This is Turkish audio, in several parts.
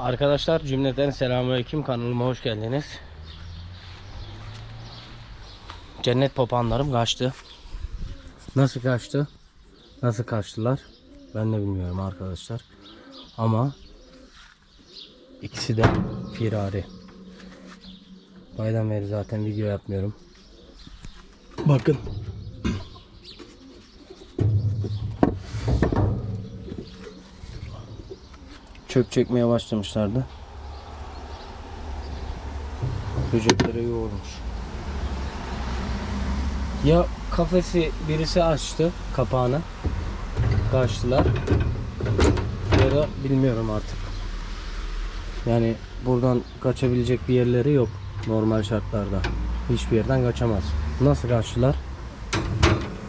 Arkadaşlar cümleten selamünaleyküm kanalıma hoş geldiniz. Cennet papağanlarım kaçtı. Nasıl kaçtı? Nasıl kaçtılar? Ben de bilmiyorum arkadaşlar. Ama ikisi de firari. Baydan beri zaten video yapmıyorum. Bakın. Çöp çekmeye başlamışlardı. Böceklere yoğurmuş. Ya kafesi birisi açtı kapağını. Kaçtılar. Ya da bilmiyorum artık. Yani buradan kaçabilecek bir yerleri yok normal şartlarda. Hiçbir yerden kaçamaz. Nasıl kaçtılar?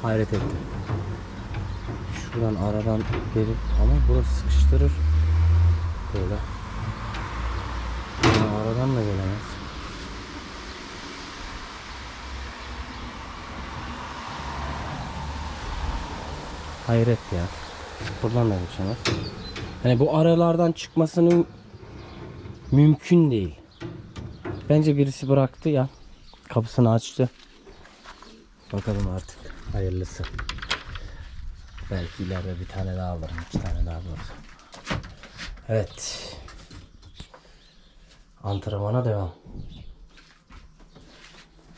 Hayret ettim. Şuradan aradan gelip ama burası sıkıştırır. Böyle. Ama aradan da gelemez. Hayret ya. Buradan da geçemez. Yani bu aralardan çıkmasının mümkün değil. Bence birisi bıraktı ya. Kapısını açtı. Bakalım artık. Hayırlısı. Belki ileride bir tane daha alırım. iki tane daha alırım. Evet. Antrenmana devam.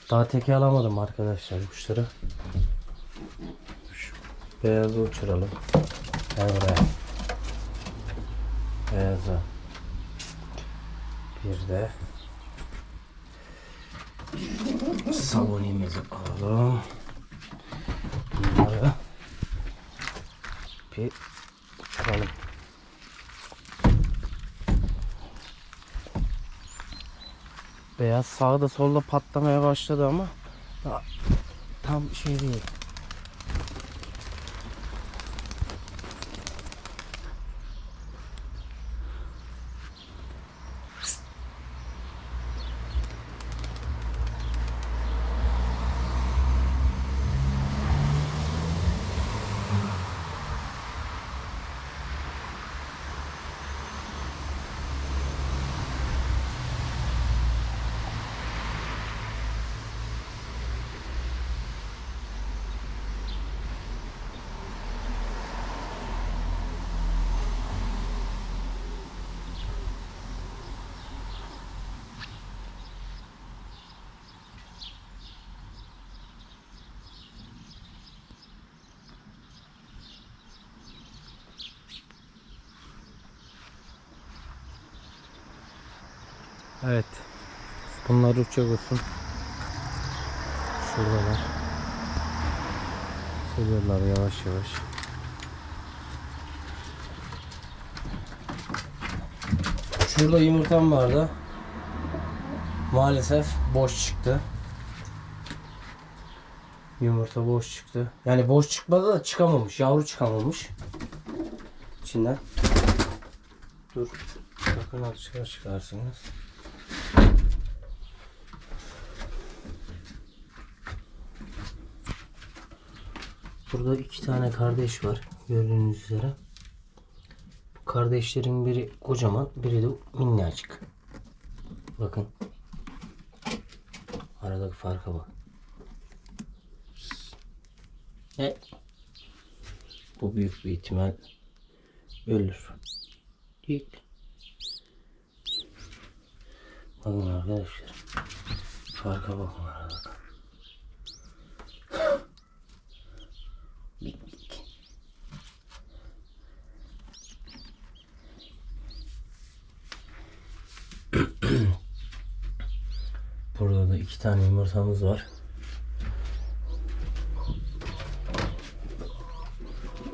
Daha teke alamadım arkadaşlar kuşları. Şu beyazı uçuralım. Gel buraya. Beyazı. Bir de sabunimizi alalım. Bunları bir alalım. Beyaz sağda solda patlamaya başladı ama daha tam şey değil. Evet. Bunlar uçacak olsun. Şuradalar. Sürüyorlar yavaş yavaş. Şurada yumurtam vardı. Maalesef boş çıktı. Yumurta boş çıktı. Yani boş çıkmadı da çıkamamış. Yavru çıkamamış. İçinden. Dur. Bakın çıkar çıkarsınız. Burada iki tane kardeş var gördüğünüz üzere. Bu kardeşlerin biri kocaman, biri de minnacık. Bakın. Aradaki farka bak. E, bu büyük bir ihtimal ölür. Değil. Bakın arkadaşlar. Farka bakın arada. Burada da iki tane yumurtamız var.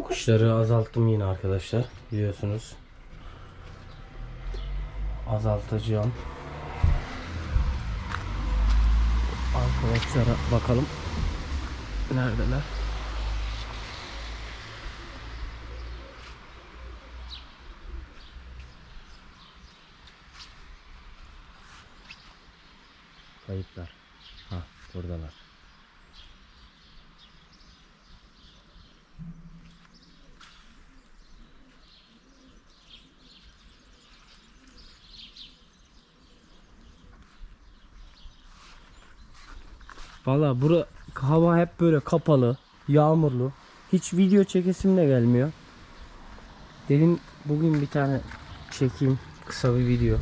Kuşları azalttım yine arkadaşlar. Biliyorsunuz. Azaltacağım. Arkadaşlara bakalım. Neredeler? kayıplar. Ha buradalar. Valla bura hava hep böyle kapalı, yağmurlu. Hiç video çekesim de gelmiyor. Dedim bugün bir tane çekeyim kısa bir video.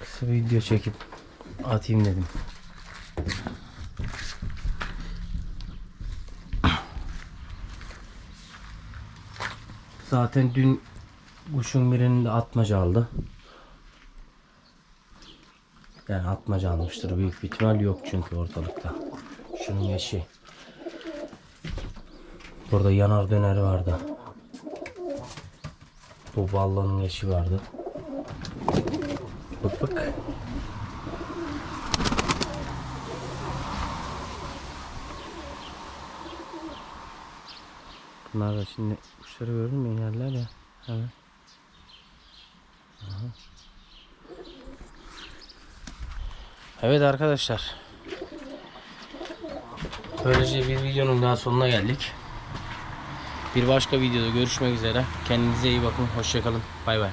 Kısa bir video çekip atayım dedim. Zaten dün kuşun birinin de atmaca aldı. Yani atmaca almıştır büyük bir ihtimal yok çünkü ortalıkta. Şunun eşi. Burada yanar döner vardı. Bu ballanın eşi vardı. Bık bık. Bunlar da şimdi kuşları gördün mü inerler ya. Evet. Aha. Evet arkadaşlar. Böylece bir videonun daha sonuna geldik. Bir başka videoda görüşmek üzere. Kendinize iyi bakın. Hoşçakalın. Bay bay.